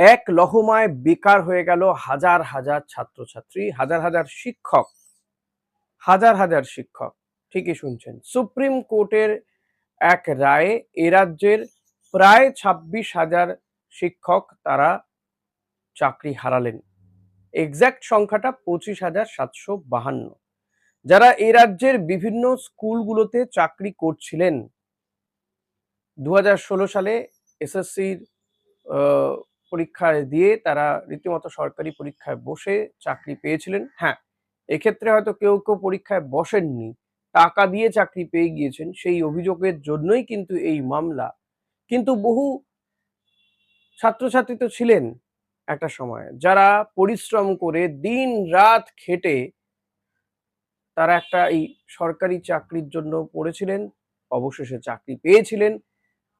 এক লহমায় বেকার হয়ে গেল হাজার হাজার ছাত্রছাত্রী, হাজার হাজার শিক্ষক, হাজার হাজার শিক্ষক। ঠিকই শুনছেন। সুপ্রিম কোর্টের এক রায়ে এ রাজ্যের প্রায় ছাব্বিশ হাজার শিক্ষক তারা চাকরি হারালেন। এক্স্যাক্ট সংখ্যাটা পঁচিশ হাজার সাতশো বাহান্ন। যারা এ রাজ্যের বিভিন্ন স্কুলগুলোতে চাকরি করছিলেন দু হাজার ষোলো সালে এসএসসির পরীক্ষায় দিয়ে তারা রীতিমতো সরকারি পরীক্ষায় বসে চাকরি পেয়েছিলেন। হ্যাঁ এক্ষেত্রে হয়তো কেউ কেউ পরীক্ষায় বসেননি, টাকা দিয়ে চাকরি পেয়ে গিয়েছেন সেই অভিযোগের জন্যই কিন্তু এই মামলা। কিন্তু বহু ছাত্রছাত্রী তো ছিলেন একটা সময়, যারা পরিশ্রম করে দিন রাত খেটে তারা একটা এই সরকারি চাকরির জন্য পড়েছিলেন, অবশেষে চাকরি পেয়েছিলেন,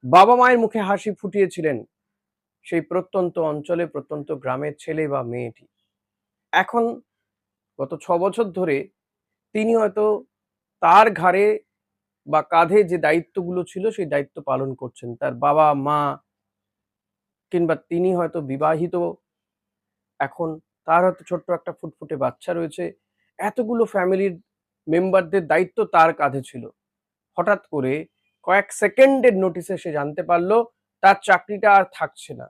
বাবা মায়ের মুখে হাসি ফুটিয়েছিলেন। সেই প্রত্যন্ত অঞ্চলে, প্রত্যন্ত গ্রামের ছেলে বা মেয়েটি। এখন গত ছ বছর ধরে তিনি হয়তো তার ঘাড়ে বা কাঁধে যে দায়িত্বগুলো ছিল, সেই দায়িত্ব পালন করছেন। তার বাবা, মা কিংবা তিনি হয়তো বিবাহিত, এখন তার হয়তো ছোট্ট একটা ফুটফুটে বাচ্চা রয়েছে। এতগুলো ফ্যামিলির মেম্বারদের দায়িত্ব তার কাঁধে ছিল। হঠাৎ করে কয়েক সেকেন্ডের নোটিসে সে জানতে পারল তার চাকরিটা আর থাকছে না।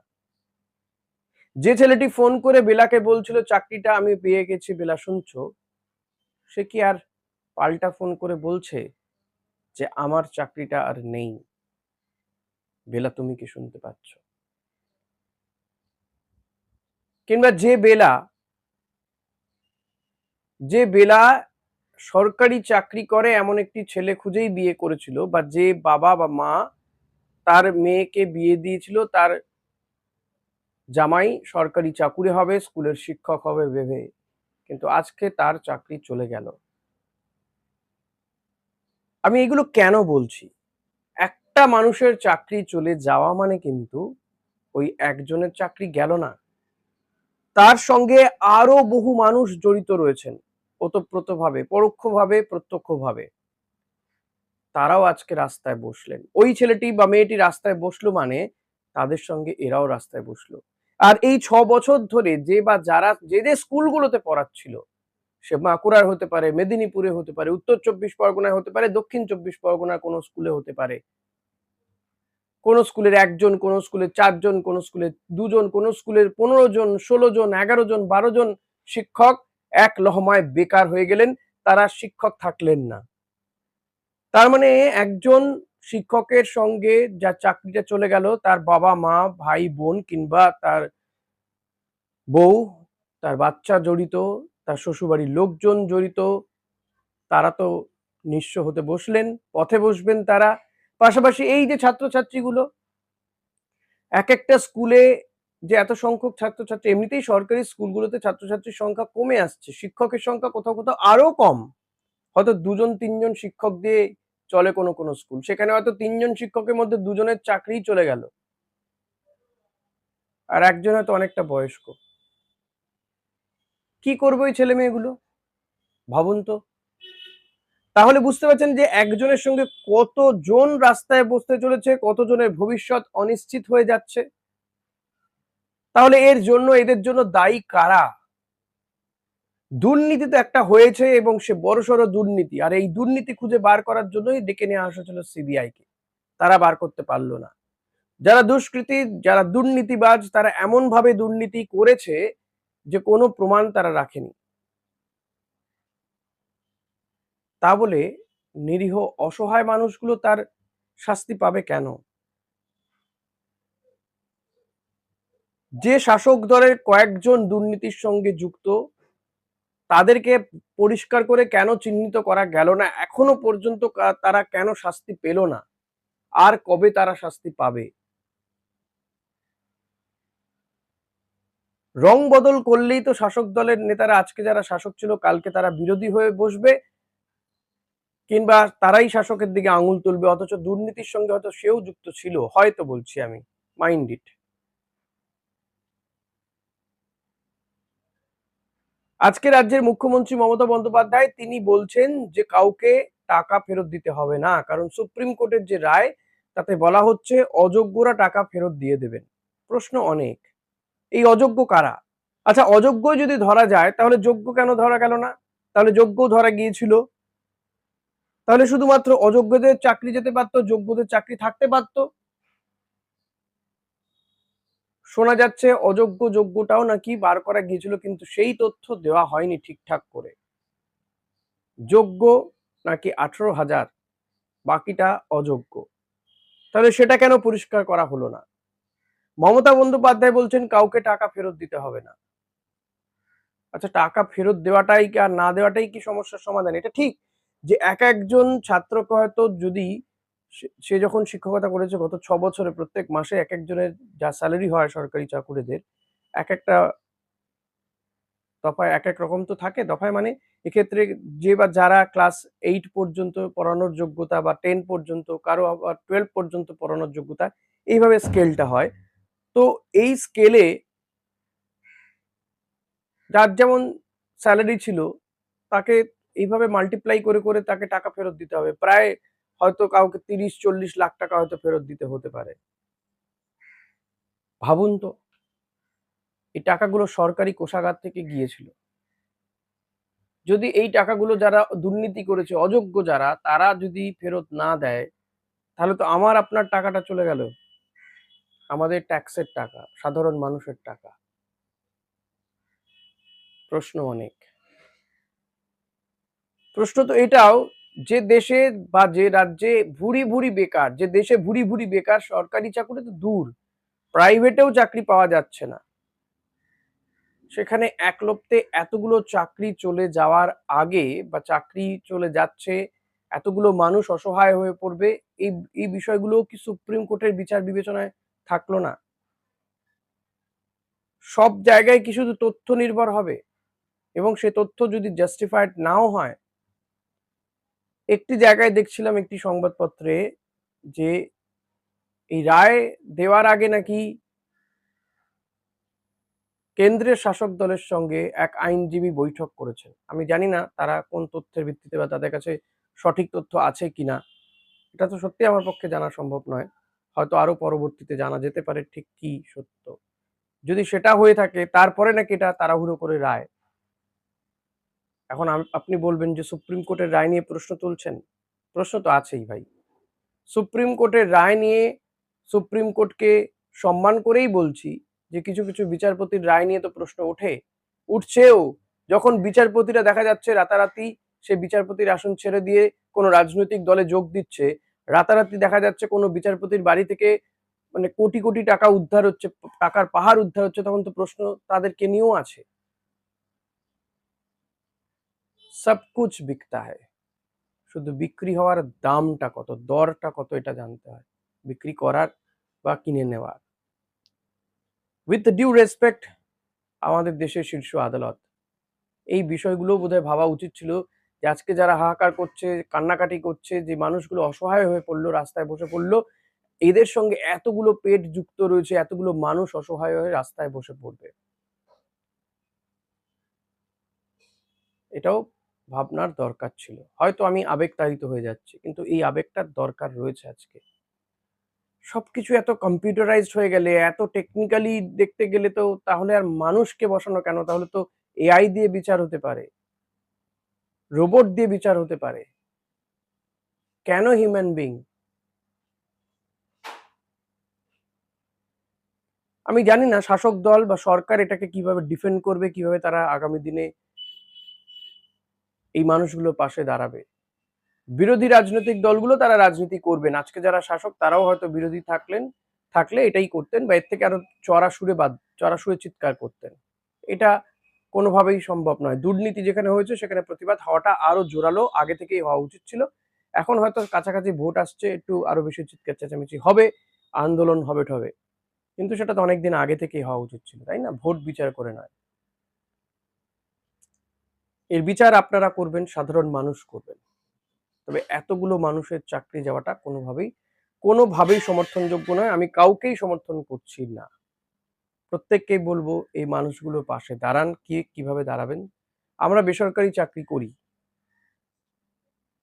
যে ছেলেটি ফোন করে বেলাকে বলছিল, চাকরিটা আমি পেয়ে গেছি বেলা শুনছো? সে কি আর পাল্টা ফোন করে বলছে যে, আমার চাকরিটা আর নেই? বেলা, তুমি কি শুনতে পাচ্ছ? কিংবা যে বেলা যে বেলা সরকারি চাকরি করে এমন একটি ছেলে খুঁজেই বিয়ে করেছিল বা যে বাবা বা মা তার মেয়েকে বিয়ে দিয়েছিল, তার জামাই সরকারি চাকুরি হবে, স্কুলের শিক্ষক হবে ভেবে। কিন্তু আজকে তার চাকরি চলে গেল। আমি এগুলো কেন বলছি? একটা মানুষের চাকরি চলে যাওয়া মানে কিন্তু ওই একজনের চাকরি গেল না। তার সঙ্গে আরও বহু মানুষ জড়িত রয়েছেন, ওতপ্রোতভাবে, পরোক্ষভাবে, প্রত্যক্ষভাবে। তারাও আজকে রাস্তায় বসলেন। ওই ছেলেটি বা মেয়েটি রাস্তায় বসল মানে তাদের সঙ্গে এরাও রাস্তায় বসল। আর এই ছ বছর ধরে যে বা যারা, যে যে স্কুলগুলোতে পড়াচ্ছিল, সে বাঁকুড়ার হতে পারে, মেদিনীপুরে হতে পারে, উত্তর চব্বিশ পরগনায় হতে পারে, দক্ষিণ চব্বিশ পরগনার কোনো স্কুলে হতে পারে। কোন স্কুলের একজন, কোন স্কুলের চারজন, কোন স্কুলের দুজন, কোন স্কুলের পনেরো জন, ষোলো জন, এগারো জন, বারো জন শিক্ষক এক লহমায় বেকার হয়ে গেলেন। তারা শিক্ষক থাকলেন না। তার মানে একজন শিক্ষকের সঙ্গে যা চাকরিটা চলে গেল, তার বাবা, মা, ভাই, বোন কিংবা তার বউ, তার বাচ্চা জড়িত, তার শ্বশুরবাড়ির লোকজন জড়িত, তারা তো নিঃস্ব হতে বসলেন, পথে বসবেন তারা। পাশাপাশি এই যে ছাত্রছাত্রীগুলো এক একটা স্কুলে যে এত সংখ্যক ছাত্রছাত্রী, এমনিতেই সরকারি স্কুলগুলোতে ছাত্রছাত্রীর সংখ্যা কমে আসছে, শিক্ষকের সংখ্যা কোথাও কোথাও আরও কম। হয়তো দুজন, তিনজন শিক্ষক দিয়ে চলে কোনো কোনো স্কুল। সেখানে হয়তো তিনজন শিক্ষকের মধ্যে দুজনের চাকরি চলে গেল। আর একজন হয়তো অনেকটা বয়স্ক। কি করব এই ছেলে মেয়েগুলো? ভাবুন তো। তাহলে বুঝতে পারছেন যে একজনের সঙ্গে কতজন রাস্তায় বসতে চলেছে, কতজনের ভবিষ্যৎ অনিশ্চিত হয়ে যাচ্ছে? তাহলে এর জন্য, এদের জন্য দায়ী কারা? দুর্নীতি তো একটা হয়েছে এবং সে বড়সড় দুর্নীতি। আর এই দুর্নীতি খুঁজে বার করার জন্যই ডেকে নিয়ে আসা ছিল সিবিআই কে তারা বার করতে পারল না। যারা দুষ্কৃতী, যারা দুর্নীতিবাজ, তারা এমন ভাবে দুর্নীতি করেছে যে কোনো প্রমাণ তারা রাখেনি। তা বলে নিরীহ, অসহায় মানুষগুলো তার শাস্তি পাবে কেন? যে শাসক দলের কয়েকজন দুর্নীতির সঙ্গে যুক্ত তাদেরকে পরিষ্কার করে কেন চিহ্নিত করা গেল না? এখনও পর্যন্ত তারা কেন শাস্তি পেল না? আর কবে তারা শাস্তি পাবে? রং বদল করলেই তো শাসক দলের নেতারা, আজকে যারা শাসক ছিল, কালকে তারা বিরোধী হয়ে বসবে। কিংবা তারাই শাসকের দিকে আঙুল তুলবে, অথচ দুর্নীতির সঙ্গে হয়তো সেও যুক্ত ছিল, হয়তো বলছি আমি মাইন্ড ইট আজকে রাজ্যের মুখ্যমন্ত্রী মমতা বন্দ্যোপাধ্যায় তিনি বলছেন যে কাউকে টাকা ফেরত দিতে হবে না, কারণ সুপ্রিম কোর্টের যে রায়, তাতে বলা হচ্ছে অযোগ্যরা টাকা ফেরত দিয়ে দেবেন। প্রশ্ন অনেক। এই অযোগ্য কারা? আচ্ছা অযোগ্য যদি ধরা যায়, তাহলে যোগ্য কেন ধরা গেল না? তাহলে যোগ্য ধরা গিয়েছিল। তাহলে শুধুমাত্র অযোগ্যদের চাকরি যেতে পারতো, যোগ্যদের চাকরি থাকতে পারতো। শোনা যাচ্ছে অযোগ্য যোগ্যটাও নাকি বার করা গিয়েছিল, কিন্তু সেই তথ্য দেওয়া হয়নি ঠিকঠাক করে। যোগ্য নাকি আঠেরো হাজার, বাকিটা অযোগ্য। তাহলে সেটা কেন পরিষ্কার করা হলো না? মমতা বন্দ্যোপাধ্যায় বলছেন, কাউকে টাকা ফেরত দিতে হবে না। আচ্ছা টাকা ফেরত দেওয়াটাই কি আর না দেওয়াটাই কি সমস্যার সমাধান? এটা ঠিক যে এক একজন ছাত্রকে হয়তো যদি সে- যখন শিক্ষকতা করেছে গত ছ বছরে প্রত্যেক মাসে এক একজনের যা স্যালারি হয় সরকারি চাকুরিদের, এক একটা দফায় এক এক রকম তো থাকে। দফায় মানে এক্ষেত্রে যে বা যারা ক্লাস এইট পর্যন্ত পড়ানোর যোগ্যতা বা টেন পর্যন্ত, কারও আবার টুয়েলভ পর্যন্ত পড়ানোর যোগ্যতা, এইভাবে স্কেলটা হয়। তো এই স্কেলে যার যেমন স্যালারি ছিল, তাকে এইভাবে মাল্টিপ্লাই করে করে তাকে টাকা ফেরত দিতে হবে। প্রায় হয়তো কাউকে তিরিশ, চল্লিশ লাখ টাকা হয়তো ফেরত দিতে হতে পারে। ভাবুন তো, এই টাকাগুলো সরকারি কোষাগার থেকে গিয়েছিল। যদি এই টাকাগুলো যারা দুর্নীতি করেছে, অযোগ্য যারা, তারা যদি ফেরত না দেয়, তাহলে তো আমার আপনার টাকাটা চলে গেল। আমাদের ট্যাক্সের টাকা, সাধারণ মানুষের টাকা। প্রশ্ন অনেক। প্রশ্ন তো এটাও যে দেশে বা যে রাজ্যে ভুরি ভুরি বেকার, যে দেশে ভুরি ভুরি বেকার, সরকারি চাকরি তো দূর, প্রাইভেটেও চাকরি পাওয়া যাচ্ছে না। সেখানে একলপ্তে এতগুলো চাকরি চলে যাওয়ার আগে বা চাকরি চলে যাচ্ছে, এতগুলো মানুষ অসহায় হয়ে পড়বে, এই এই বিষয়গুলো কি সুপ্রিম কোর্টের বিচার বিবেচনায় থাকল না? সব জায়গায় কি শুধু তথ্য নির্ভর হবে? এবং সে তথ্য যদি জাস্টিফাইড নাও হয় একটি জায়গায় দেখছিলাম একটি সংবাদপত্রে যে এই রায় দেওয়ার আগে নাকি কেন্দ্রের শাসক দলের সঙ্গে এক আইনজীবী বৈঠক করেছেন। আমি জানি না তারা কোন তথ্যের ভিত্তিতে বা তাদের কাছে সঠিক তথ্য আছে কিনা। এটা তো সত্যি আমার পক্ষে জানা সম্ভব নয়। হয়তো আরও পরবর্তীতে জানা যেতে পারে ঠিক কি সত্য। যদি সেটা হয়ে থাকে, তারপরে নাকি এটা তাড়াহুড়ো করে রায়। এখন আপনি বলবেন যে সুপ্রিম কোর্টের রায় নিয়ে প্রশ্ন তুলছেন? প্রশ্ন তো আছেই ভাই। সুপ্রিম কোর্টের রায় নিয়ে সুপ্রিম কোর্টকে সম্মান করেই বলছি যে কিছু কিছু বিচারপতির রায় নিয়ে তো প্রশ্ন ওঠে। উঠছেও যখন বিচারপতিরা দেখা যাচ্ছে রাতারাতি সে বিচারপতির আসন ছেড়ে দিয়ে কোনো রাজনৈতিক দলে যোগ দিচ্ছে, রাতারাতি দেখা যাচ্ছে কোনো বিচারপতির বাড়ি থেকে মানে কোটি কোটি টাকা উদ্ধার হচ্ছে, টাকার পাহাড় উদ্ধার হচ্ছে, তখন তো প্রশ্ন তাদেরকে নিয়েও আছে। সব কুছ বিকতা হয় শুধু বিক্রি হওয়ার দামটা কত, দরটা কত এটা জানতে হয়। বিক্রি করার বা কিনে নেওয়ার। উইথ ডিউ রেসপেক্ট আমাদের দেশের শীর্ষ আদালত। এই বিষয়গুলো বোধহয় ভাবা উচিত ছিল যে আজকে যারা হাহাকার করছে, কান্নাকাটি করছে, যে মানুষগুলো অসহায় হয়ে পড়ল, রাস্তায় বসে পড়ল, এদের সঙ্গে এতগুলো পেট যুক্ত রয়েছে, এতগুলো মানুষ অসহায় হয়ে রাস্তায় বসে পড়বে। এটাও ভাবনার দরকার ছিল। হয়তো আমি আবেগতাড়িত হয়ে যাচ্ছি, কিন্তু এই আবেগটার দরকার রয়েছে আজকে। সবকিছু এত কম্পিউটারাইজড হয়ে গেলে, এত টেকনিক্যালি দেখতে গেলে তো তাহলে আর মানুষকে বসানো কেন? তাহলে তো এআই দিয়ে বিচার হতে পারে। রোবট দিয়ে বিচার হতে পারে। কেন হিউম্যান বিং আমি জানি না, শাসক দল বা সরকার এটাকে কীভাবে ডিফেন্ড করবে, কীভাবে তারা আগামী দিনে এই মানুষগুলোর পাশে দাঁড়াবে। বিরোধী রাজনৈতিক দলগুলো তারা রাজনীতি করবেন আজকে যারা শাসক, তারাও হয়তো বিরোধী থাকলেন, থাকলে এটাই করতেন বা এর থেকে আরও চড়া সুরে বাদ চড়া সুরে চিৎকার করতেন। এটা কোনোভাবেই সম্ভব নয়। দুর্নীতি যেখানে হয়েছে, সেখানে প্রতিবাদ হওয়াটা আরও জোরালো, আগে থেকেই হওয়া উচিত ছিল। এখন হয়তো কাছাকাছি ভোট আসছে, একটু আরও বেশি চিৎকার চেঁচামেচি হবে, আন্দোলন হবে টবে কিন্তু সেটা তো অনেকদিন আগে থেকেই হওয়া উচিত ছিল, তাই না? ভোট বিচার করে নয়। এর বিচার আপনারা করবেন, সাধারণ মানুষ করবেন। তবে এতগুলো মানুষের চাকরি যাওয়াটা কোনোভাবেই কোনোভাবেই সমর্থনযোগ্য নয়। আমি কাউকেই সমর্থন করছি না। প্রত্যেককেই বলব, এই মানুষগুলোর পাশে দাঁড়ান, কি কীভাবে দাঁড়াবেন? আমরা বেসরকারি চাকরি করি।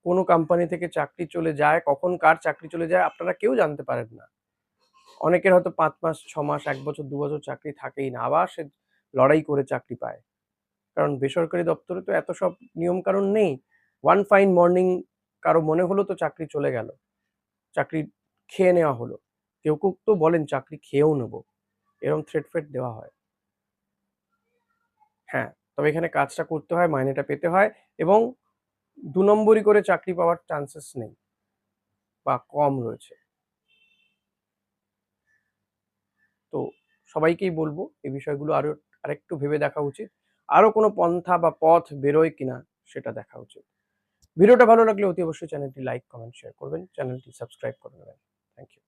কোনো কোম্পানি থেকে চাকরি চলে যায়, কখন কার চাকরি চলে যায়, আপনারা কেউ জানতে পারেন না। অনেকের হয়তো পাঁচ মাস, ছ মাস, এক বছর, দু বছর চাকরি থাকেই না। আবার সে লড়াই করে চাকরি পায়। কারণ বেসরকারি দপ্তরে তো এত সব নিয়ম কানুন নেই। ওয়ান ফাইন মর্নিং কারও মনে হলো তো চাকরি চলে গেল। চাকরি খেয়ে নেওয়া হলো। কেউ কেউ তো বলেন চাকরি খেয়েও নেব। এরকম থ্রেট ফ্রেট দেওয়া হয়। হ্যাঁ তবে এখানে কাজটা করতে হয়, মাইনেটা পেতে হয় এবং দু নম্বরই করে চাকরি পাওয়ার চান্সেস নেই বা কম রয়েছে। তো সবাইকেই বলব, এই বিষয়গুলো আরও আরেকটু ভেবে দেখা উচিত। আরও কোনো পন্থা বা পথ বেরোয় কিনা সেটা দেখা উচিত। ভিডিওটা ভালো লাগলে অতি অবশ্যই চ্যানেলটি লাইক, কমেন্ট শেয়ার করবেন। চ্যানেলটি সাবস্ক্রাইব করে নেবেন। Thank you